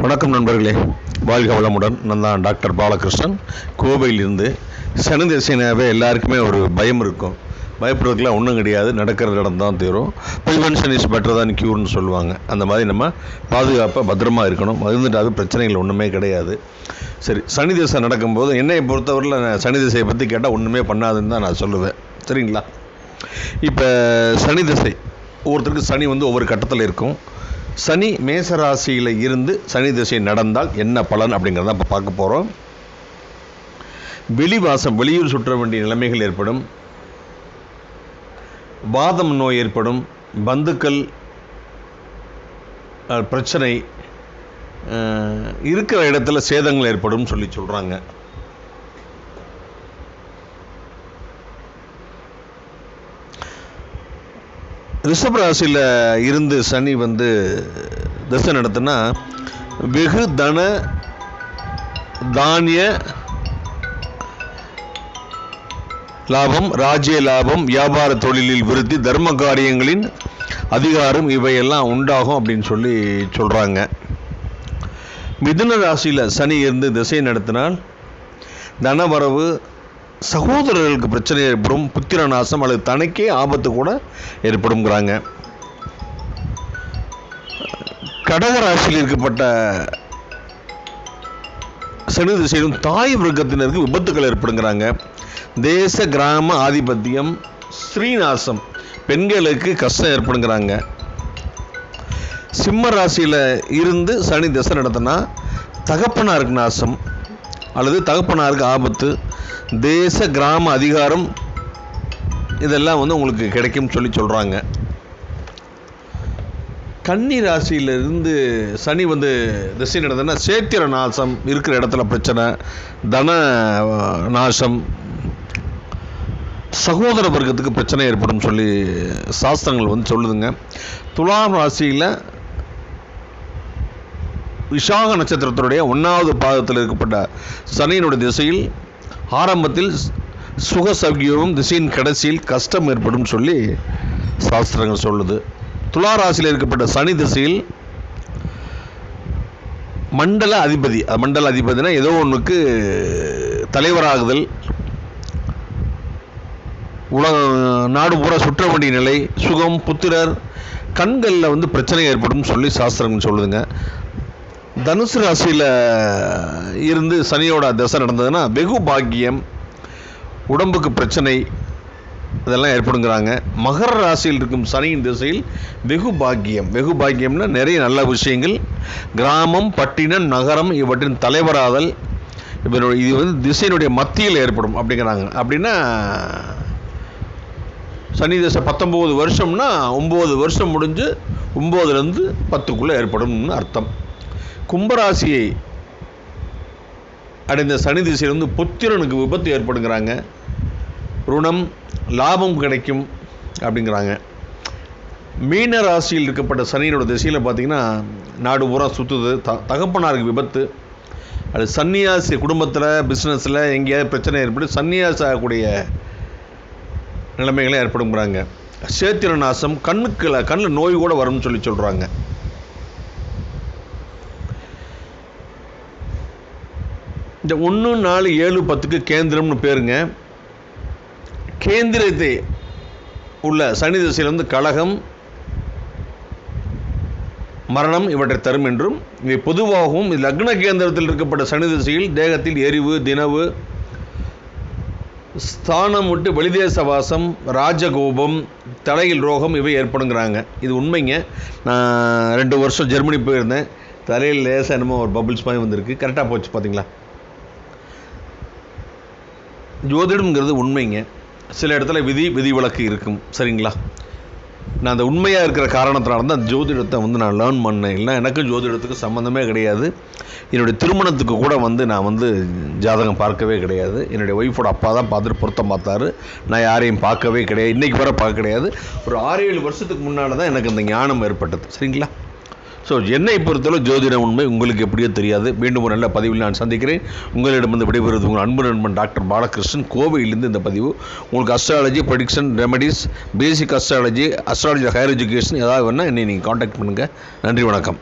வணக்கம் நண்பர்களே. வாழ்க வளமுடன். நான் தான் டாக்டர் பாலகிருஷ்ணன். கோவையிலிருந்து சனி திசைனாவே எல்லாருக்குமே ஒரு பயம் இருக்கும். பயப்படுறதுக்குலாம் ஒன்றும் கிடையாது. நடக்கிற இடம் தான் தீரும். ப்ரிவென்ஷன் இஸ் பெட்டர் தான் க்யூர்னு சொல்லுவாங்க. அந்த மாதிரி நம்ம பாதுகாப்பாக பத்திரமா இருக்கணும். இருந்துட்டாது பிரச்சனைகள் ஒன்றுமே கிடையாது. சரி சனி திசை நடக்கும்போது என்னை பொறுத்தவரையில் நான் சனி திசையை பற்றி கேட்டால் ஒன்றுமே பண்ணாதுன்னு தான் நான் சொல்லுவேன். சரிங்களா? இப்போ சனி திசை. ஒவ்வொருத்தருக்கு சனி வந்து ஒவ்வொரு கட்டத்தில் இருக்கும். சனி மேசராசியில் இருந்து சனி திசை நடந்தால் என்ன பலன் அப்படிங்கிறத இப்போ பார்க்க போகிறோம் வெளிவாசம் வெளியூர் சுற்ற வேண்டிய நிலைமைகள் ஏற்படும். வாதம் நோய் ஏற்படும். பந்துக்கள் அஹ், பிரச்சனை இருக்கிற இடத்துல சேதங்கள் ஏற்படும் சொல்லி சொல்கிறாங்க ரிஷபராசியில் இருந்து சனி வந்து திசை நடத்துனா வெகு தன தானிய லாபம் ராஜ்ய லாபம் வியாபார தொழிலில் விருத்தி தர்ம காரியங்களின் அதிகாரம் இவையெல்லாம் உண்டாகும் அப்படின்னு சொல்லி சொல்கிறாங்க மிதுன ராசியில் சனி இருந்து திசை நடத்தினால் தனவரவு சகோதரர்களுக்கு பிரச்சனை ஏற்படும் புத்திர நாசம் அல்லது தனக்கே ஆபத்து கூட ஏற்படும்ங்கிறாங்க. கடக ராசியில் இருக்கப்பட்ட சனி திசையிலும் தாய் வர்க்கத்தினருக்கு விபத்துக்கள் ஏற்படுங்கிறாங்க. தேச கிராம ஆதிபத்தியம் ஸ்ரீநாசம் பெண்களுக்கு கஷ்டம் ஏற்படுங்கிறாங்க. சிம்ம ராசியில் இருந்து சனி திசை நடத்தினா தகப்பனாருக்கு நாசம் அல்லது தகப்பனாருக்கு ஆபத்து தேச கிராம அதிகாரம் இதெல்லாம் வந்து உங்களுக்கு கிடைக்கும் சொல்லி சொல்கிறாங்க கன்னி ராசியிலிருந்து சனி வந்து திசை நடந்ததுன்னா சேத்திர நாசம் இருக்கிற இடத்துல பிரச்சனை தன நாசம் சகோதர வர்க்கத்துக்கு பிரச்சனை ஏற்படும் சொல்லி சாஸ்திரங்கள் வந்து சொல்லுதுங்க. துலாம் ராசியில் விஷாக நட்சத்திரத்தினுடைய ஒன்றாவது பாதத்தில் இருக்கப்பட்ட சனியினுடைய திசையில் ஆரம்பத்தில் சுக சௌகியமும் திசையின் கடைசியில் கஷ்டம் ஏற்படும் சொல்லி சாஸ்திரங்கள் சொல்லுது. துலா ராசியில் இருக்கப்பட்ட சனி திசையில் மண்டல அதிபதி மண்டல அதிபதினா ஏதோ ஒன்றுக்கு தலைவராகுதல். உலக நாடு பூரா சுற்ற வேண்டிய நிலை சுகம் புத்திரர் கண்களில் வந்து பிரச்சனை ஏற்படும் சொல்லி சாஸ்திரங்கள் சொல்லுதுங்க. தனுசு ராசியில் இருந்து சனியோட தசை நடந்ததுன்னா வெகு பாக்கியம் உடம்புக்கு பிரச்சனை இதெல்லாம் ஏற்படுங்கிறாங்க. மகர ராசியில் இருக்கும் சனியின் திசையில் வெகு பாக்கியம். வெகு பாக்கியம்னா நிறைய நல்ல விஷயங்கள். கிராமம் பட்டினம் நகரம் இவற்றின் தலைவராதல் இவருடைய இது வந்து திசையினுடைய மத்தியில் ஏற்படும் அப்படிங்கிறாங்க. அப்படின்னா சனி திசை பத்தொம்போது வருஷம்னா ஒம்பது வருஷம் முடிஞ்சு ஒம்போதுலேருந்து பத்துக்குள்ளே ஏற்படும்னு அர்த்தம். கும்பராசியை அடைந்த சனி திசையிலிருந்து புத்திரனுக்கு விபத்து ஏற்படுங்கிறாங்க ருணம் லாபம் கிடைக்கும் அப்படிங்கிறாங்க. மீன ராசியில் இருக்கப்பட்ட சனியினோட திசையில் பார்த்தீங்கன்னா நாடு பூரா சுற்றுது த தகப்பனாருக்கு விபத்து. அது சன்னியாசி குடும்பத்தில் பிஸ்னஸில் எங்கேயாவது பிரச்சனை ஏற்பட்டு சன்னியாசி ஆகக்கூடிய நிலைமைகளை ஏற்படுங்கிறாங்க. சேத்திர நாசம் கண்ணுக்கு கண்ணில் நோய் கூட வரும்னு சொல்லி சொல்கிறாங்க இந்த ஒன்று நாலு ஏழு பத்துக்கு கேந்திரம்னு பேருங்க. கேந்திரத்தை உள்ள சனி திசையில் வந்து கழகம் மரணம் இவற்றை தரும் என்றும் இவை பொதுவாகவும் இது லக்ன கேந்திரத்தில் இருக்கப்பட்ட சனி திசையில் தேகத்தில் எரிவு தினவு ஸ்தானம் விட்டு வெளிதேச வாசம் ராஜகோபம் தலையில் ரோகம் இவை ஏற்படுங்கிறாங்க. இது உண்மைங்க. நான் ரெண்டு வருஷம் ஜெர்மனி போயிருந்தேன். தலையில் லேசாக என்னமோ ஒரு பபிள்ஸ் மாதிரி வந்திருக்கு. கரெக்டாக போச்சு பார்த்தீங்களா ஜோதிடம்ங்கிறது உண்மைங்க. சில இடத்துல விதி விதி விதிவிலக்கு இருக்கும். சரிங்களா? நான் அந்த உண்மையாக இருக்கிற காரணத்தினால தான் ஜோதிடத்தை வந்து நான் லேர்ன் பண்ணேன். இல்லை எனக்கும் ஜோதிடத்துக்கு சம்மந்தமே கிடையாது. என்னுடைய திருமணத்துக்கு கூட வந்து நான் வந்து ஜாதகம் பார்க்கவே கிடையாது. என்னுடைய ஒய்ஃபோட அப்பா தான் பார்த்துட்டு பொருத்தம் பார்த்தாரு. நான் யாரையும் பார்க்கவே கிடையாது. இன்றைக்கி வர பார்க்க கிடையாது. ஒரு ஆறு ஏழு வருஷத்துக்கு முன்னால் தான் எனக்கு அந்த ஞானம் ஏற்பட்டது. சரிங்களா? ஸோ என்னை பொறுத்தளவு ஜோதிட உண்மை உங்களுக்கு எப்படியோ தெரியாது. மீண்டும் ஒரு நல்ல பதிவில் நான் சந்திக்கிறேன். உங்களிடமிருந்து விடைபெறுவது உங்கள் அன்பு நண்பன் டாக்டர் பாலகிருஷ்ணன். கோவையிலிருந்து இந்த பதிவு. உங்களுக்கு astrology prediction remedies basic astrology astrology higher education ஏதாவது வேணால் என்னை நீங்கள் காண்டாக்ட் பண்ணுங்கள் நன்றி வணக்கம்.